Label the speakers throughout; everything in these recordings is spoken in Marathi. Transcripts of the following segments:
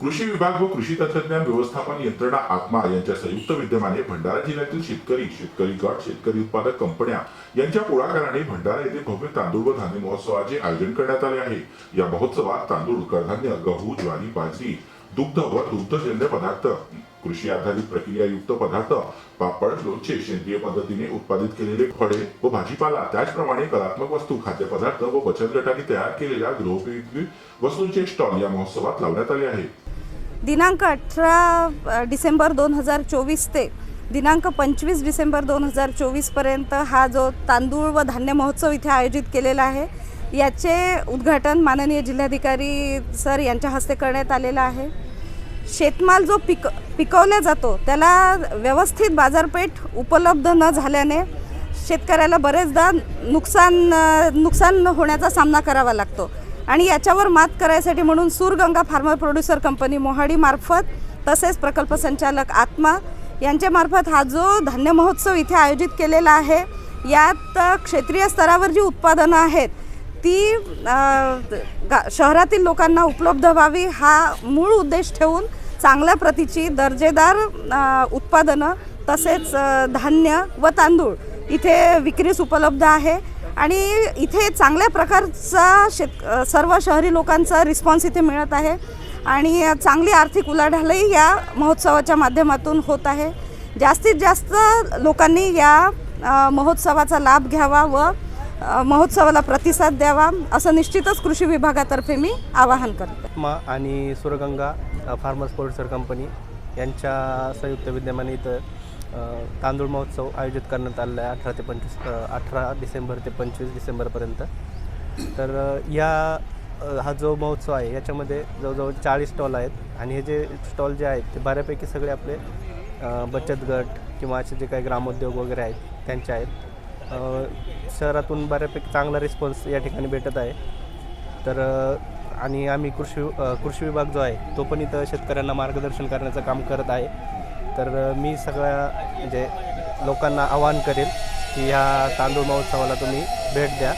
Speaker 1: कृषी विभाग व कृषी तंत्रज्ञान व्यवस्थापन यंत्रणा आत्मा यांच्या संयुक्त विद्यमाने भंडारा जिल्ह्यातील शेतकरी शेतकरी गट शेतकरी उत्पादक कंपन्या यांच्या पुढाकाराने भंडारा येथे भव्य तांदूळ व धान्य महोत्सवाचे आयोजन करण्यात आले आहे. या महोत्सवात तांदूळ कडधान्य गहू ज्वारी बाजरी दुग्ध व दुग्धजन्य पदार्थ कृषी आधारित प्रक्रियायुक्त पदार्थ पापड लोणचे सेंद्रिय पद्धतीने उत्पादित केलेले फळे व भाजीपाला त्याचप्रमाणे कलात्मक वस्तू खाद्यपदार्थ व बचत गटाने तयार केलेल्या गृहोपयोगी वस्तूंचे स्टॉल या महोत्सवात लावण्यात आले आहे.
Speaker 2: दिनांक अठरा डिसेंबर दोन हजार चोवीस ते दिनांक पंचवीस डिसेंबर दोन हजार चोवीसपर्यंत हा जो तांदूळ व धान्य महोत्सव इथे आयोजित केलेला आहे याचे उद्घाटन माननीय जिल्हाधिकारी सर यांच्या हस्ते करण्यात आलेलं आहे. शेतमाल जो पिक पिकवला जातो त्याला व्यवस्थित बाजारपेठ उपलब्ध न झाल्याने शेतकऱ्याला बरेचदा नुकसान नुकसान होण्याचा सामना करावा लागतो. आणि याच्यावर मात करायसाठी म्हणून सूरगंगा फार्मर प्रोड्युसर कंपनी मोहाडीमार्फत तसेच प्रकल्प संचालक आत्मा यांच्यामार्फत हा जो धान्य महोत्सव इथे आयोजित केलेला आहे यात क्षेत्रीय स्तरावर जी उत्पादनं आहेत ती गा शहरातील लोकांना उपलब्ध व्हावी हा मूळ उद्देश ठेवून चांगल्या प्रतीची दर्जेदार उत्पादनं तसेच धान्य व तांदूळ इथे विक्रीस उपलब्ध आहे. आणि इथे चांगल्या प्रकारचा शेत सर्व शहरी लोकांचा रिस्पॉन्स इथे मिळत आहे. आणि चांगली आर्थिक उलाढालही या महोत्सवाच्या माध्यमातून होत आहे. जास्तीत जास्त लोकांनी या महोत्सवाचा लाभ घ्यावा व महोत्सवाला प्रतिसाद द्यावा असं निश्चितच कृषी विभागातर्फे मी आवाहन करते.
Speaker 3: मा आणि सुरगंगा फार्मर्स प्रोड्युसर कंपनी यांच्या संयुक्त विद्यमाने इथं तांदूळ महोत्सव आयोजित करण्यात आलेला आहे अठरा ते पंचवीस अठरा डिसेंबर ते पंचवीस डिसेंबरपर्यंत. तर या हा जो महोत्सव आहे याच्यामध्ये जवळजवळ चाळीस स्टॉल आहेत आणि हे जे स्टॉल जे आहेत ते बऱ्यापैकी सगळे आपले बचत गट किंवा असे जे काही ग्रामोद्योग वगैरे आहेत त्यांचे आहेत. शहरातून बऱ्यापैकी चांगला रिस्पॉन्स या ठिकाणी भेटत आहे. तर आणि आम्ही कृषी कृषी विभाग जो आहे तो पण इथं शेतकऱ्यांना मार्गदर्शन करण्याचं काम करत आहे. तर मी सगळ्या म्हणजे लोकांना आवाहन करेन की ह्या तांदूळ महोत्सवाला तुम्ही भेट द्या.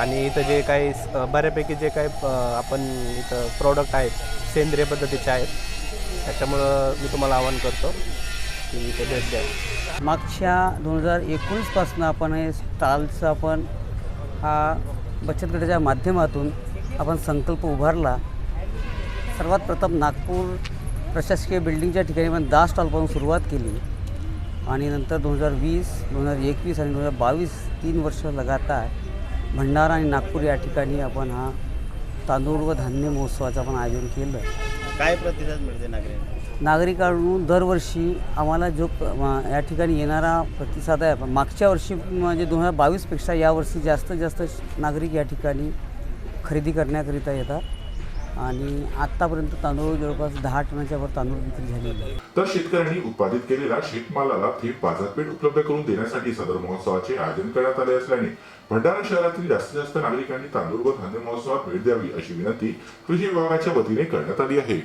Speaker 3: आणि इथं जे काही बऱ्यापैकी जे काही आपण इथं प्रॉडक्ट आहेत सेंद्रिय पद्धतीचे आहेत त्याच्यामुळं मी तुम्हाला आवाहन करतो की इथे भेट द्या.
Speaker 4: मागच्या दोन हजार एकोणीसपासून आपण हे स्टॉलचं आपण हा बचत गटाच्या माध्यमातून आपण संकल्प उभारला. सर्वात प्रथम नागपूर प्रशासकीय बिल्डिंगच्या ठिकाणी आपण दहा स्टॉलपासून सुरुवात केली आणि नंतर दोन हजार वीस दोन हजार एकवीस आणि दोन हजार बावीस तीन वर्ष लगातार भंडारा आणि नागपूर या ठिकाणी आपण हा तांदूळ व धान्य महोत्सवाचं आपण आयोजन केलं.
Speaker 5: काय प्रतिसाद मिळते नागरिकांना?
Speaker 4: नागरिकांकडून दरवर्षी आम्हाला जो या ठिकाणी येणारा प्रतिसाद आहे पण मागच्या वर्षी म्हणजे दोन हजार बावीसपेक्षा यावर्षी जास्तीत जास्त नागरिक या ठिकाणी खरेदी करण्याकरिता येतात. आणि आत्तापर्यंत तांदूळ जवळपास दहा टनाच्या वर तांदूळ विक्री झालेली आहे.
Speaker 1: तर शेतकऱ्यांनी उत्पादित केलेल्या शेतमालाला थेट बाजारपेठ उपलब्ध करून देण्यासाठी सदर महोत्सवाचे आयोजन करण्यात आले असल्याने भंडारा शहरातील जास्तीत जास्त नागरिकांनी तांदूळ व धान्य महोत्सवात भेट द्यावी अशी विनंती कृषी विभागाच्या वतीने करण्यात आली आहे.